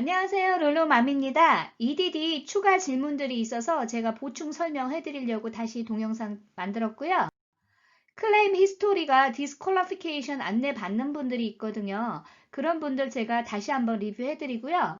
안녕하세요. 롤로맘입니다. EDD 추가 질문들이 있어서 제가 보충 설명해 드리려고 다시 동영상 만들었고요. 클레임 히스토리가 디스퀄리피케이션 안내 받는 분들이 있거든요. 그런 분들 제가 다시 한번 리뷰해 드리고요.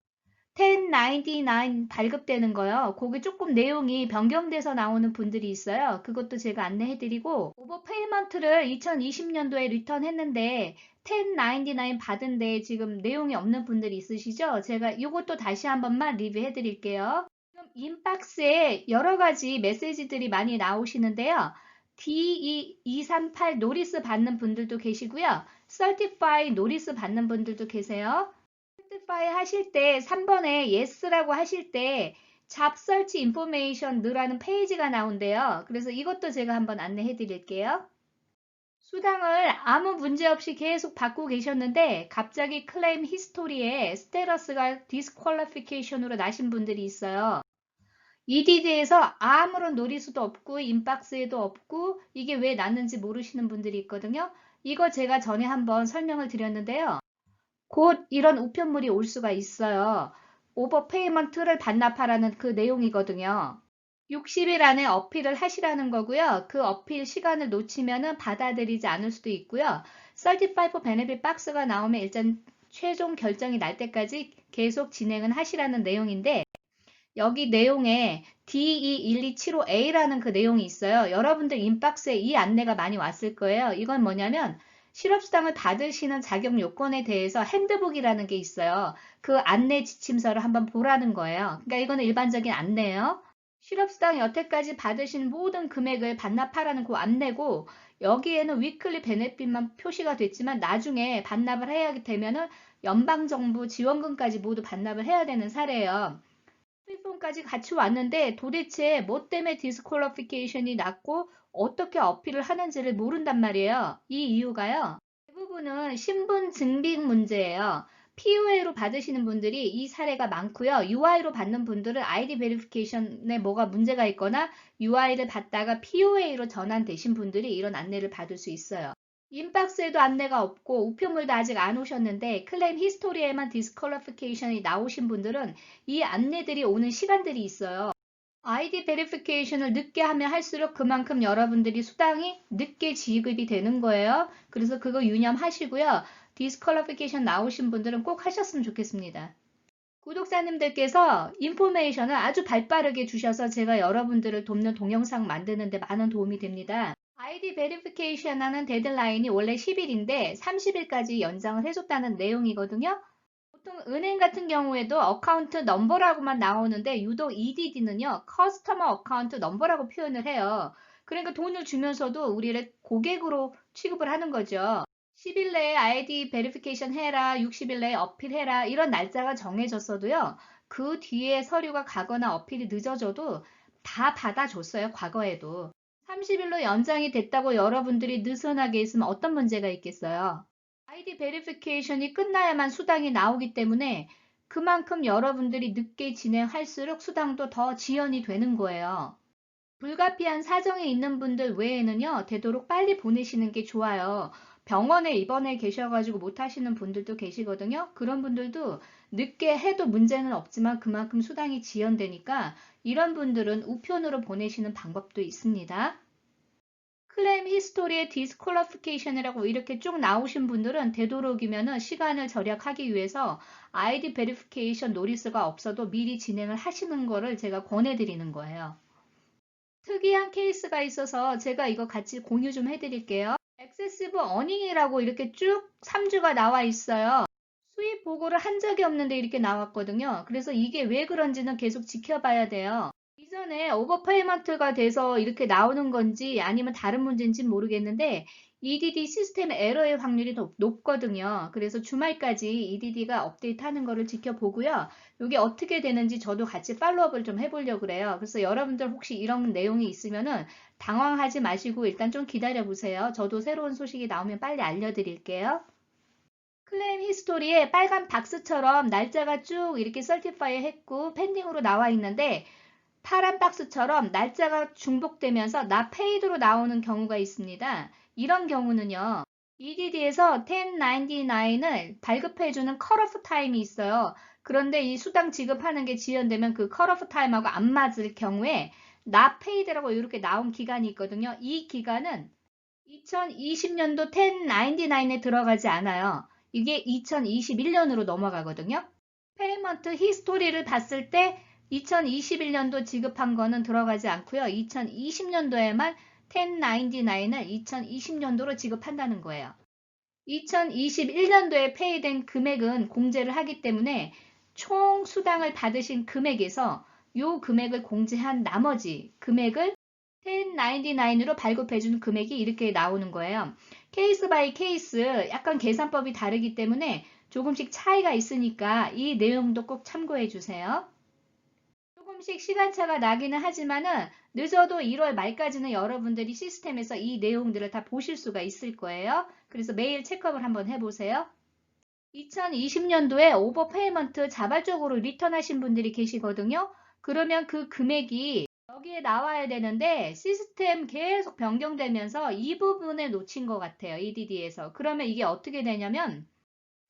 1099 발급되는 거요. 거기 조금 내용이 변경돼서 나오는 분들이 있어요. 그것도 제가 안내해 드리고 오버 페이먼트를 2020년도에 리턴 했는데 1099 받은데 지금 내용이 없는 분들이 있으시죠? 제가 이것도 다시 한 번만 리뷰해 드릴게요. 지금 인박스에 여러 가지 메시지들이 많이 나오시는데요. DE238 노리스 받는 분들도 계시고요. Certify 노리스 받는 분들도 계세요. Certify 하실 때 3번에 Yes라고 하실 때 Job Search Information 라는 페이지가 나온대요. 그래서 이것도 제가 한번 안내해 드릴게요. 수당을 아무 문제 없이 계속 받고 계셨는데 갑자기 클레임 히스토리에 스테러스가 디스퀄리피케이션으로 나신 분들이 있어요. EDD에서 아무런 노리수도 없고 인박스에도 없고 이게 왜 났는지 모르시는 분들이 있거든요. 이거 제가 전에 한번 설명을 드렸는데요. 곧 이런 우편물이 올 수가 있어요. 오버페이먼트를 반납하라는 그 내용이거든요. 60일 안에 어필을 하시라는 거고요. 그 어필 시간을 놓치면 받아들이지 않을 수도 있고요. 35 베네핏 박스가 나오면 일단 최종 결정이 날 때까지 계속 진행은 하시라는 내용인데 여기 내용에 DE1275A라는 그 내용이 있어요. 여러분들 인박스에 이 안내가 많이 왔을 거예요. 이건 뭐냐면 실업수당을 받으시는 자격 요건에 대해서 핸드북이라는 게 있어요. 그 안내 지침서를 한번 보라는 거예요. 그러니까 이거는 일반적인 안내예요. 실업수당 여태까지 받으신 모든 금액을 반납하라는 그 안내고 여기에는 위클리 베네핏만 표시가 됐지만 나중에 반납을 해야 되면은 연방정부 지원금까지 모두 반납을 해야 되는 사례예요. 프리폼까지 같이 왔는데 도대체 뭐 때문에 디스퀄리피케이션이 났고 어떻게 어필을 하는지를 모른단 말이에요. 이 이유가요. 대부분은 신분 증빙 문제예요. PUA로 받으시는 분들이 이 사례가 많고요. UI로 받는 분들은 ID 베리피케이션에 뭐가 문제가 있거나 UI를 받다가 PUA로 전환되신 분들이 이런 안내를 받을 수 있어요. 인박스에도 안내가 없고 우편물도 아직 안 오셨는데 클레임 히스토리에만 디스퀄리피케이션이 나오신 분들은 이 안내들이 오는 시간들이 있어요. ID 베리피케이션을 늦게 하면 할수록 그만큼 여러분들이 수당이 늦게 지급이 되는 거예요. 그래서 그거 유념하시고요. 디스퀄리피케이션 나오신 분들은 꼭 하셨으면 좋겠습니다. 구독자님들께서 인포메이션을 아주 발빠르게 주셔서 제가 여러분들을 돕는 동영상 만드는데 많은 도움이 됩니다. 아이디 베리피케이션 하는 데드라인이 원래 10일인데 30일까지 연장을 해줬다는 내용이거든요. 보통 은행 같은 경우에도 어카운트 넘버라고만 나오는데 유독 EDD는요. 커스터머 어카운트 넘버라고 표현을 해요. 그러니까 돈을 주면서도 우리를 고객으로 취급을 하는 거죠. 10일 내에 아이디 베리피케이션 해라, 60일 내에 어필해라 이런 날짜가 정해졌어도요. 그 뒤에 서류가 가거나 어필이 늦어져도 다 받아줬어요. 과거에도. 30일로 연장이 됐다고 여러분들이 느슨하게 있으면 어떤 문제가 있겠어요? 아이디 베리피케이션이 끝나야만 수당이 나오기 때문에 그만큼 여러분들이 늦게 진행할수록 수당도 더 지연이 되는 거예요. 불가피한 사정이 있는 분들 외에는요, 되도록 빨리 보내시는 게 좋아요. 병원에 입원해 계셔가지고 못하시는 분들도 계시거든요. 그런 분들도 늦게 해도 문제는 없지만 그만큼 수당이 지연되니까 이런 분들은 우편으로 보내시는 방법도 있습니다. 클레임 히스토리의 디스퀄리피케이션이라고 이렇게 쭉 나오신 분들은 되도록이면 시간을 절약하기 위해서 아이디 베리피케이션 노리스가 없어도 미리 진행을 하시는 거를 제가 권해드리는 거예요. 특이한 케이스가 있어서 제가 이거 같이 공유 좀 해드릴게요. 액세시브 어닝이라고 이렇게 쭉 3주가 나와 있어요. 수입 보고를 한 적이 없는데 이렇게 나왔거든요. 그래서 이게 왜 그런지는 계속 지켜봐야 돼요. 이전에 오버페이먼트가 돼서 이렇게 나오는 건지 아니면 다른 문제인지 모르겠는데 EDD 시스템 에러의 확률이 높 거든요. 그래서 주말까지 EDD가 업데이트하는 거를 지켜보고요. 이게 어떻게 되는지 저도 같이 팔로업을 좀 해보려고 그래요. 그래서 여러분들 혹시 이런 내용이 있으면은 당황하지 마시고 일단 좀 기다려 보세요. 저도 새로운 소식이 나오면 빨리 알려드릴게요. 클레임 히스토리에 빨간 박스처럼 날짜가 쭉 이렇게 설티파이 했고 펜딩으로 나와 있는데 파란 박스처럼 날짜가 중복되면서 나 페이드로 나오는 경우가 있습니다. 이런 경우는요. EDD에서 1099을 발급해주는 컷오프 타임이 있어요. 그런데 이 수당 지급하는 게 지연되면 그 컷오프 타임하고 안 맞을 경우에 나 페이드라고 이렇게 나온 기간이 있거든요. 이 기간은 2020년도 1099에 들어가지 않아요. 이게 2021년으로 넘어가거든요. 페이먼트 히스토리를 봤을 때 2021년도 지급한 거는 들어가지 않고요. 2020년도에만 1099을 2020년도로 지급한다는 거예요. 2021년도에 페이된 금액은 공제를 하기 때문에 총 수당을 받으신 금액에서 요 금액을 공제한 나머지 금액을 1099으로 발급해준 금액이 이렇게 나오는 거예요. 케이스 바이 케이스 약간 계산법이 다르기 때문에 조금씩 차이가 있으니까 이 내용도 꼭 참고해 주세요. 조금씩 시간차가 나기는 하지만은 늦어도 1월 말까지는 여러분들이 시스템에서 이 내용들을 다 보실 수가 있을 거예요. 그래서 매일 체크업을 한번 해보세요. 2020년도에 오버 페이먼트 자발적으로 리턴하신 분들이 계시거든요. 그러면 그 금액이 여기에 나와야 되는데 시스템 계속 변경되면서 이 부분에 놓친 것 같아요. EDD에서. 그러면 이게 어떻게 되냐면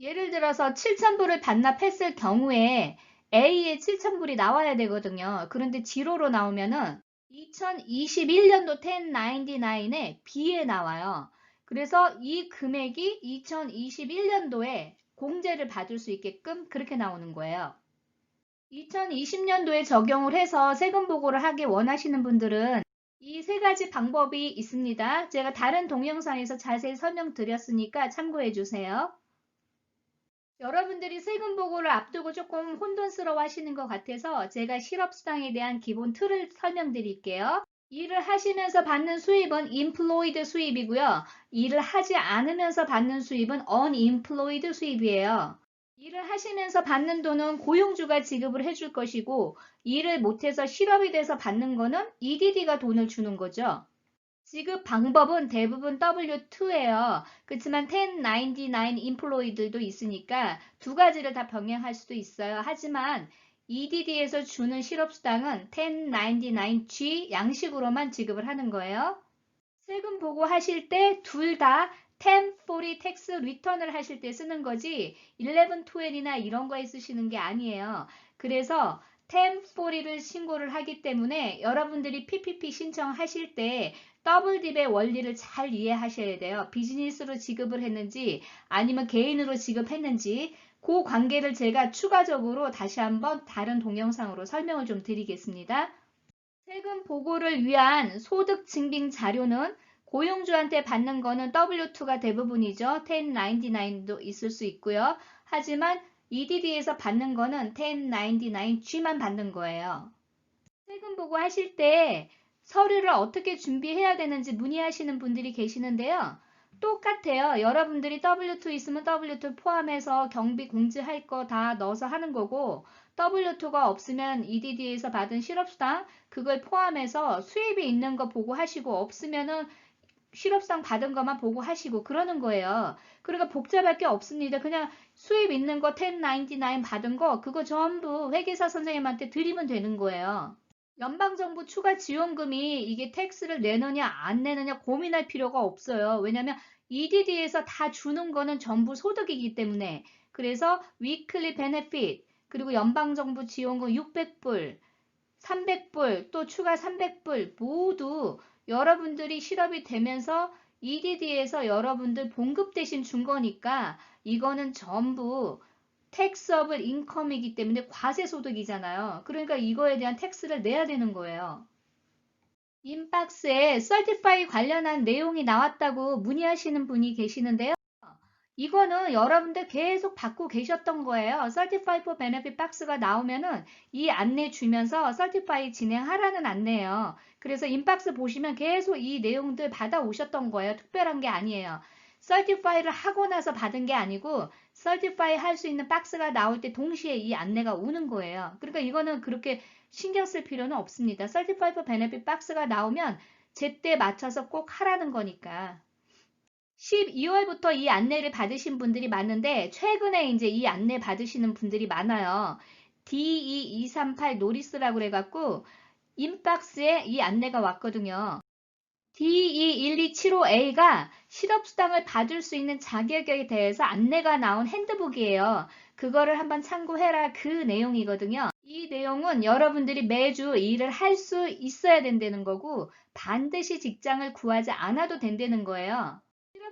예를 들어서 7,000불을 반납했을 경우에 A에 7,000불이 나와야 되거든요. 그런데 지로로 나오면은 2021년도 1099에 B에 나와요. 그래서 이 금액이 2021년도에 공제를 받을 수 있게끔 그렇게 나오는 거예요. 2020년도에 적용을 해서 세금 보고를 하기 원하시는 분들은 이 세 가지 방법이 있습니다. 제가 다른 동영상에서 자세히 설명드렸으니까 참고해 주세요. 여러분들이 세금 보고를 앞두고 조금 혼돈스러워 하시는 것 같아서 제가 실업수당에 대한 기본 틀을 설명드릴게요. 일을 하시면서 받는 수입은 employed 수입이고요. 일을 하지 않으면서 받는 수입은 unemployed 수입이에요. 일을 하시면서 받는 돈은 고용주가 지급을 해줄 것이고 일을 못해서 실업이 돼서 받는 거는 EDD가 돈을 주는 거죠. 지급 방법은 대부분 W2예요. 그렇지만 1099 employee들도 있으니까 두 가지를 다 병행할 수도 있어요. 하지만 EDD에서 주는 실업수당은 1099G 양식으로만 지급을 하는 거예요. 세금 보고 하실 때 둘 다 1040 텍스 리턴을 하실 때 쓰는 거지 1120이나 이런 거에 쓰시는 게 아니에요. 그래서 1040를 신고를 하기 때문에 여러분들이 PPP 신청하실 때 더블 딥의 원리를 잘 이해하셔야 돼요. 비즈니스로 지급을 했는지 아니면 개인으로 지급했는지 그 관계를 제가 추가적으로 다시 한번 다른 동영상으로 설명을 좀 드리겠습니다. 세금 보고를 위한 소득 증빙 자료는 고용주한테 받는 거는 W2가 대부분이죠. 1099도 있을 수 있고요. 하지만 EDD에서 받는 거는 1099G만 받는 거예요. 세금 보고 하실 때 서류를 어떻게 준비해야 되는지 문의하시는 분들이 계시는데요. 똑같아요. 여러분들이 W2 있으면 W2 포함해서 경비 공지할 거 다 넣어서 하는 거고 W2가 없으면 EDD에서 받은 실업수당 그걸 포함해서 수입이 있는 거 보고 하시고 없으면은 실업상 받은 것만 보고 하시고 그러는 거예요. 그러니까 복잡할 게 없습니다. 그냥 수입 있는 거 1099 받은 거 그거 전부 회계사 선생님한테 드리면 되는 거예요. 연방정부 추가 지원금이 이게 텍스를 내느냐 안 내느냐 고민할 필요가 없어요. 왜냐면 EDD에서 다 주는 거는 전부 소득이기 때문에 그래서 위클리 베네핏 그리고 연방정부 지원금 600불 300불 또 추가 300불 모두 여러분들이 실업이 되면서 EDD에서 여러분들 봉급 대신 준 거니까 이거는 전부 텍스업을 인컴이기 때문에 과세 소득이잖아요. 그러니까 이거에 대한 텍스를 내야 되는 거예요. 인박스에 설티파이 관련한 내용이 나왔다고 문의하시는 분이 계시는데요. 이거는 여러분들 계속 받고 계셨던 거예요. Certify for Benefit 박스가 나오면은 이 안내 주면서 Certify 진행하라는 안내예요. 그래서 인박스 보시면 계속 이 내용들 받아오셨던 거예요. 특별한 게 아니에요. Certify를 하고 나서 받은 게 아니고 Certify 할 수 있는 박스가 나올 때 동시에 이 안내가 오는 거예요. 그러니까 이거는 그렇게 신경 쓸 필요는 없습니다. Certify for Benefit 박스가 나오면 제때 맞춰서 꼭 하라는 거니까. 12월부터 이 안내를 받으신 분들이 많은데 최근에 이제 이 안내 받으시는 분들이 많아요. D2238 노리스라고 그래갖고 인박스에 이 안내가 왔거든요. D21275A가 실업수당을 받을 수 있는 자격에 대해서 안내가 나온 핸드북이에요. 그거를 한번 참고해라 그 내용이거든요. 이 내용은 여러분들이 매주 일을 할 수 있어야 된다는 거고 반드시 직장을 구하지 않아도 된다는 거예요.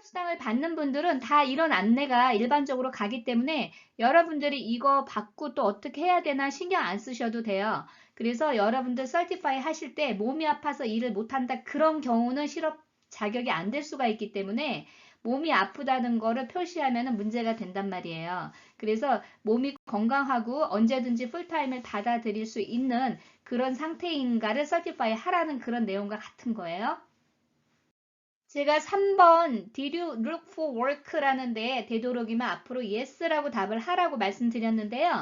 실업수당을 받는 분들은 다 이런 안내가 일반적으로 가기 때문에 여러분들이 이거 받고 또 어떻게 해야 되나 신경 안 쓰셔도 돼요. 그래서 여러분들 설티파이 하실 때 몸이 아파서 일을 못한다 그런 경우는 실업 자격이 안 될 수가 있기 때문에 몸이 아프다는 거를 표시하면 문제가 된단 말이에요. 그래서 몸이 건강하고 언제든지 풀타임을 받아들일 수 있는 그런 상태인가를 설티파이 하라는 그런 내용과 같은 거예요. 제가 3번 Did you look for work라는 데 되도록이면 앞으로 yes라고 답을 하라고 말씀드렸는데요.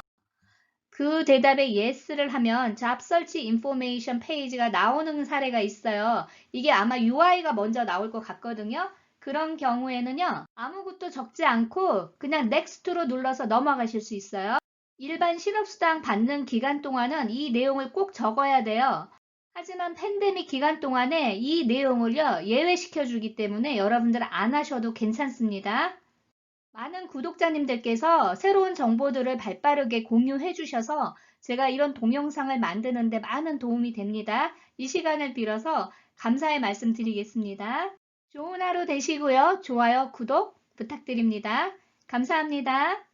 그 대답에 yes를 하면 job search information 페이지가 나오는 사례가 있어요. 이게 아마 UI가 먼저 나올 것 같거든요. 그런 경우에는요. 아무것도 적지 않고 그냥 next로 눌러서 넘어가실 수 있어요. 일반 실업수당 받는 기간 동안은 이 내용을 꼭 적어야 돼요. 하지만 팬데믹 기간 동안에 이 내용을요, 예외시켜 주기 때문에 여러분들 안 하셔도 괜찮습니다. 많은 구독자님들께서 새로운 정보들을 발빠르게 공유해 주셔서 제가 이런 동영상을 만드는데 많은 도움이 됩니다. 이 시간을 빌어서 감사의 말씀 드리겠습니다. 좋은 하루 되시고요. 좋아요, 구독 부탁드립니다. 감사합니다.